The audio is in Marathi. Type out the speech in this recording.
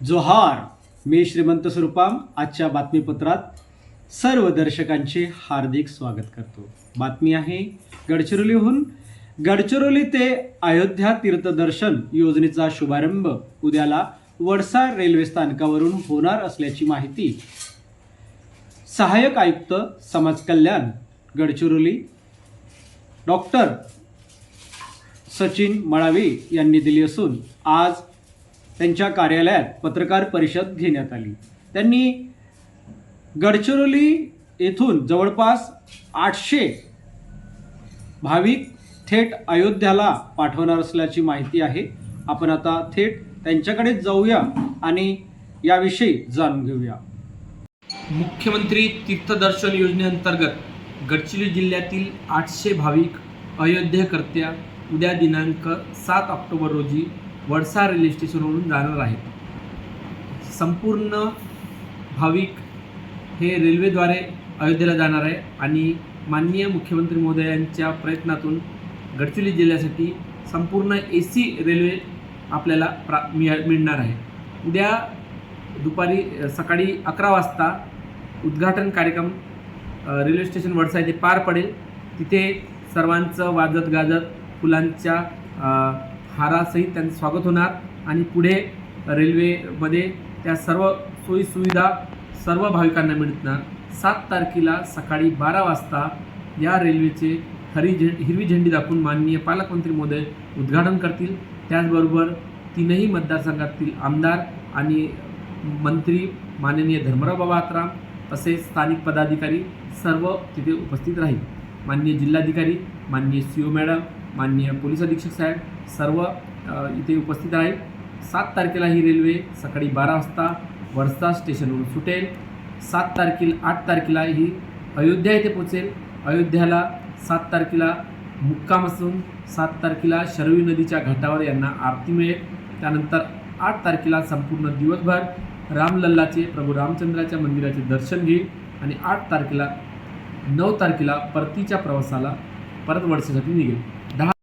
जोहार मी श्रीमंत स्वरूपाम आजच्या बातमीपत्रात सर्व दर्शकांचे हार्दिक स्वागत करतो. बातमी आहे गडचिरोलीहून. गडचिरोली ते अयोध्या तीर्थदर्शन योजनेचा शुभारंभ उद्याला वडसा रेल्वे स्थानकावरून होणार असल्याची माहिती सहाय्यक आयुक्त समाज कल्याण गडचिरोली. डॉक्टर सचिन मळावी यांनी दिली असून आज त्यांच्या कार्यालयात पत्रकार परिषद घेण्यात आली. त्यांनी गडचिरोली येथून जवळपास आठशे भाविक थेट अयोध्याला पाठवणार असल्याची माहिती आहे. आपण आता थेट त्यांच्याकडे जाऊया आणि याविषयी जाणून घेऊया. मुख्यमंत्री तीर्थदर्शन योजनेअंतर्गत गडचिरोली जिल्ह्यातील आठशे भाविक अयोध्येकरत्या उद्या दिनांक सात ऑक्टोबर रोजी वडसा रेल्वे स्टेशनवरून जाणार आहेत संपूर्ण भाविक हे रेल्वेद्वारे अयोध्येला जाणार आहे आणि माननीय मुख्यमंत्री महोदयांच्या प्रयत्नातून गडचिरोली जिल्ह्यासाठी संपूर्ण ए सी रेल्वे आपल्याला प्रा मिळ मिळणार आहे. उद्या दुपारी सकाळी अकरा वाजता उद्घाटन कार्यक्रम रेल्वे स्टेशन वडसा येथे पार पडेल. तिथे सर्वांचं वाजत गाजत फुलांच्या हारासहित त्यांचं स्वागत होणार. आणि पुढे रेल्वेमध्ये त्या सर्व सोयीसुविधा सर्व भाविकांना मिळणार. सात तारखेला सकाळी बारा वाजता या रेल्वेचे हरी झे हिरवी झेंडी दाखवून माननीय पालकमंत्री मोदी उद्घाटन करतील. त्याचबरोबर तीनही मतदारसंघातील आमदार आणि मंत्री माननीय धर्मराव बाबा आत्राम तसेच स्थानिक पदाधिकारी सर्व तिथे उपस्थित राहील. माननीय जिल्हाधिकारी माननीय सी ओ मॅडम माननीय पोलीस अधीक्षक साहेब सर्व इथे उपस्थित आहे. सात तारखेला ही रेल्वे सकाळी बारा वाजता वर्सा स्टेशनवरून सुटेल. सात तारखेला आठ तारखेला ही अयोध्या येथे पोचेल अयोध्याला सात तारखेला मुक्काम असून सात तारखेला शरवी नदीच्या घाटावर यांना आरती मिळेल. त्यानंतर आठ तारखेला संपूर्ण दिवसभर रामलल्लाचे प्रभू रामचंद्राच्या मंदिराचे दर्शन घेईल आणि आठ तारखेला नऊ तारखेला परतीच्या प्रवासाला परत वर्षासाठी निघेल. dengan